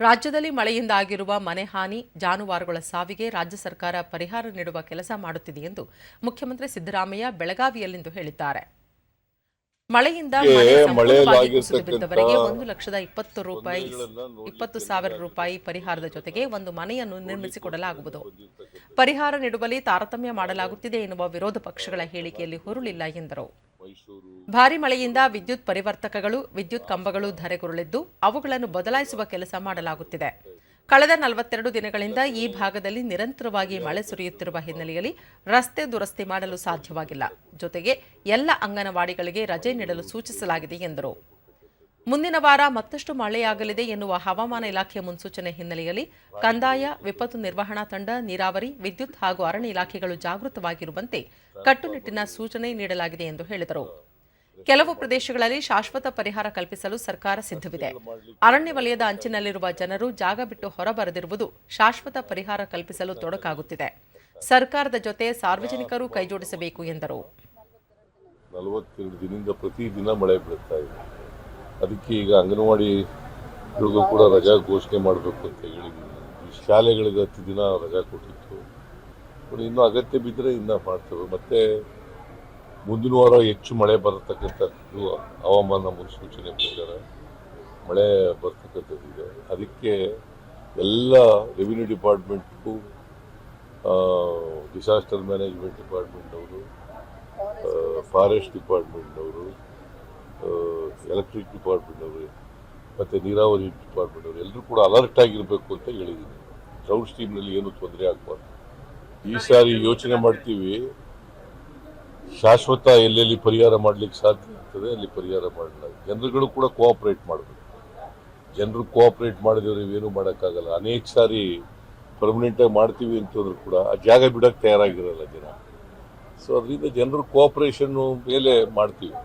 ರಾಜ್ಯದಲ್ಲಿ ಮಳೆಯಿಂದ ಆಗಿರುವ ಮನೆ ಹಾನಿ ಜಾನುವಾರುಗಳ ಸಾವಿಗೆ ರಾಜ್ಯ ಸರ್ಕಾರ ಪರಿಹಾರ ನೀಡುವ ಕೆಲಸ ಮಾಡುತ್ತಿದೆ ಎಂದು ಮುಖ್ಯಮಂತ್ರಿ ಸಿದ್ದರಾಮಯ್ಯ ಬೆಳಗಾವಿಯಲ್ಲಿಂದು ಹೇಳಿದ್ದಾರೆ. ಮಳೆಯಿಂದ ಒಂದು ಲಕ್ಷದ ಇಪ್ಪತ್ತು ರೂಪಾಯಿ ಇಪ್ಪತ್ತು ಸಾವಿರ ರೂಪಾಯಿ ಪರಿಹಾರದ ಜೊತೆಗೆ ಒಂದು ಮನೆಯನ್ನು ನಿರ್ಮಿಸಿಕೊಡಲಾಗುವುದು. ಪರಿಹಾರ ನೀಡುವಲ್ಲಿ ತಾರತಮ್ಯ ಮಾಡಲಾಗುತ್ತಿದೆ ಎನ್ನುವ ವಿರೋಧ ಪಕ್ಷಗಳ ಹೇಳಿಕೆಯಲ್ಲಿ ಹುರುಳಿಲ್ಲ ಎಂದರು. ಭಾರಿ ಮಳೆಯಿಂದ ವಿದ್ಯುತ್ ಪರಿವರ್ತಕಗಳು, ವಿದ್ಯುತ್ ಕಂಬಗಳು ಧರೆಗುರುಳಿದ್ದು, ಅವುಗಳನ್ನು ಬದಲಾಯಿಸುವ ಕೆಲಸ ಮಾಡಲಾಗುತ್ತಿದೆ. ಕಳೆದ ನಲವತ್ತೆರಡು ದಿನಗಳಿಂದ ಈ ಭಾಗದಲ್ಲಿ ನಿರಂತರವಾಗಿ ಮಳೆ ಸುರಿಯುತ್ತಿರುವ ಹಿನ್ನೆಲೆಯಲ್ಲಿ ರಸ್ತೆ ದುರಸ್ತಿ ಮಾಡಲು ಸಾಧ್ಯವಾಗಿಲ್ಲ. ಜೊತೆಗೆ ಎಲ್ಲ ಅಂಗನವಾಡಿಗಳಿಗೆ ರಜೆ ನೀಡಲು ಸೂಚಿಸಲಾಗಿದೆ ಎಂದರು. ಮುಂದಿನ ವಾರ ಮತ್ತಷ್ಟು ಮಳೆಯಾಗಲಿದೆ ಎನ್ನುವ ಹವಾಮಾನ ಇಲಾಖೆಯ ಮುನ್ಸೂಚನೆ ಹಿನ್ನೆಲೆಯಲ್ಲಿ ಕಂದಾಯ, ವಿಪತ್ತು ನಿರ್ವಹಣಾ ತಂಡ, ನೀರಾವರಿ, ವಿದ್ಯುತ್ ಹಾಗೂ ಅರಣ್ಯ ಇಲಾಖೆಗಳು ಜಾಗೃತವಾಗಿರುವಂತೆ ಕಟ್ಟುನಿಟ್ಟಿನ ಸೂಚನೆ ನೀಡಲಾಗಿದೆ ಎಂದು ಹೇಳಿದರು. ಕೆಲವು ಪ್ರದೇಶಗಳಲ್ಲಿ ಶಾಶ್ವತ ಪರಿಹಾರ ಕಲ್ಪಿಸಲು ಸರ್ಕಾರ ಸಿದ್ಧವಿದೆ. ಅರಣ್ಯ ವಲಯದ ಅಂಚಿನಲ್ಲಿರುವ ಜನರು ಜಾಗ ಬಿಟ್ಟು ಹೊರಬರದಿರುವುದು ಶಾಶ್ವತ ಪರಿಹಾರ ಕಲ್ಪಿಸಲು ತೊಡಕಾಗುತ್ತಿದೆ. ಸರ್ಕಾರದ ಜೊತೆ ಸಾರ್ವಜನಿಕರು ಕೈಜೋಡಿಸಬೇಕು ಎಂದರು. ಅದಕ್ಕೆ ಈಗ ಅಂಗನವಾಡಿಗಳಿಗೂ ಕೂಡ ರಜಾ ಘೋಷಣೆ ಮಾಡಬೇಕು ಅಂತ ಹೇಳಿದ್ದೀನಿ ಈ ಶಾಲೆಗಳಿಗೆ ಹತ್ತು ದಿನ ರಜಾ ಕೊಟ್ಟಿತ್ತು. ಬಟ್ ಇನ್ನೂ ಅಗತ್ಯ ಬಿದ್ದರೆ ಇನ್ನೂ ಮಾಡ್ತೇವೆ. ಮತ್ತೆ ಮುಂದಿನ ವಾರ ಹೆಚ್ಚು ಮಳೆ ಬರತಕ್ಕಂಥದ್ದು ಹವಾಮಾನ ಮುನ್ಸೂಚನೆ ಪ್ರಕಾರ ಮಳೆ ಬರ್ತಕ್ಕಂಥದ್ದು ಇದೆ ಅದಕ್ಕೆ ಎಲ್ಲ ರೆವಿನ್ಯೂ ಡಿಪಾರ್ಟ್ಮೆಂಟ್ಗೂ ಡಿಸಾಸ್ಟರ್ ಮ್ಯಾನೇಜ್ಮೆಂಟ್ ಡಿಪಾರ್ಟ್ಮೆಂಟ್ ಅವರು ಫಾರೆಸ್ಟ್ ಡಿಪಾರ್ಟ್ಮೆಂಟ್ನವರು ಎಲೆಕ್ಟ್ರಿಕ್ ಡಿಪಾರ್ಟ್ಮೆಂಟ್ನವರು ಮತ್ತು ನೀರಾವರಿ ಡಿಪಾರ್ಟ್ಮೆಂಟ್ನವರು ಎಲ್ಲರೂ ಕೂಡ ಅಲರ್ಟ್ ಆಗಿರಬೇಕು ಅಂತ ಹೇಳಿದ್ದೀನಿ. ಡ್ರೌಟ್ ಸ್ಟೀಮ್ನಲ್ಲಿ ಏನು ತೊಂದರೆ ಆಗಬಾರ್ದು. ಈ ಸಾರಿ ಯೋಚನೆ ಮಾಡ್ತೀವಿ, ಶಾಶ್ವತ ಎಲ್ಲೆಲ್ಲಿ ಪರಿಹಾರ ಮಾಡಲಿಕ್ಕೆ ಸಾಧ್ಯ ಆಗ್ತದೆ, ಅಲ್ಲಿ ಪರಿಹಾರ ಮಾಡಲ್ಲ. ಜನರುಗಳು ಕೂಡ ಕೋಆಪ್ರೇಟ್ ಮಾಡಬೇಕು. ಜನರು ಕೋಆಪ್ರೇಟ್ ಮಾಡಿದವರು ಇವೇನು ಮಾಡೋಕ್ಕಾಗಲ್ಲ. ಅನೇಕ ಸಾರಿ ಪರ್ಮನೆಂಟಾಗಿ ಮಾಡ್ತೀವಿ ಅಂತಂದ್ರೂ ಕೂಡ ಆ ಜಾಗ ಬಿಡೋಕ್ಕೆ ತಯಾರಾಗಿರಲ್ಲ ಜನ. ಸೊ ಅದರಿಂದ ಜನರು ಕೋಆಪ್ರೇಷನ್ನು ಮೇಲೆ ಮಾಡ್ತೀವಿ.